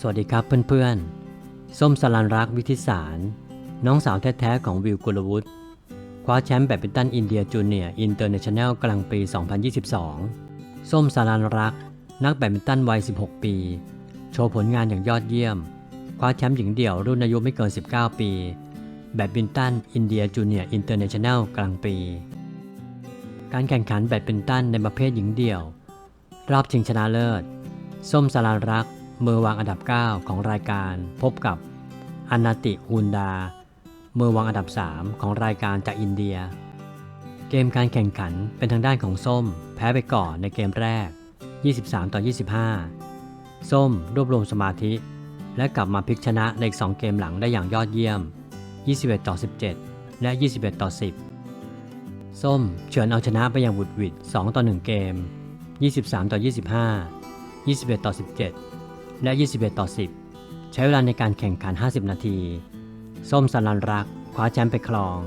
สวัสดีครับเพื่อนๆ ส้มสลันรักวิทิสาร น้องสาวแท้ๆ ของวิวกุลวุฒิคว้าแชมป์แบดมินตันอินเดียจูเนียร์อินเตอร์เนชั่นแนลกลางปี 2022 ส้มสลันรัก นักแบดมินตันวัย 16 ปี โชว์ผลงานอย่างยอดเยี่ยม คว้าแชมป์หญิงเดี่ยวรุ่นอายุไม่เกิน 19 ปี แบดมินตันอินเดียจูเนียร์อินเตอร์เนชั่นแนลกลางปี การแข่งขันแบดมินตันในประเภทหญิงเดี่ยว รอบชิงชนะเลิศ ส้มสลารัก มือวางอันดับ 9 ของรายการ พบกับอนาติฮุนดามือวางอันดับ 3 ของรายการจากอินเดีย เกมการแข่งขันเป็นทางด้านของส้ม แพ้ไปก่อนในเกมแรก 23 ต่อ 25 ส้มรวบรวมสมาธิ และกลับมาพลิกชนะในอีก2เกมหลังได้อย่างยอดเยี่ยม 21 ต่อ 17 และ 21 ต่อ 10 ส้มเฉือนเอาชนะไปอย่างหวุดหวิด 2 ต่อ 1 เกม 23 ต่อ 25 21 ต่อ 17 และ 21 ต่อ 10 ใช้เวลาในการแข่งขัน 50 นาที ส้มสลันรักคว้าแชมป์ไปครอง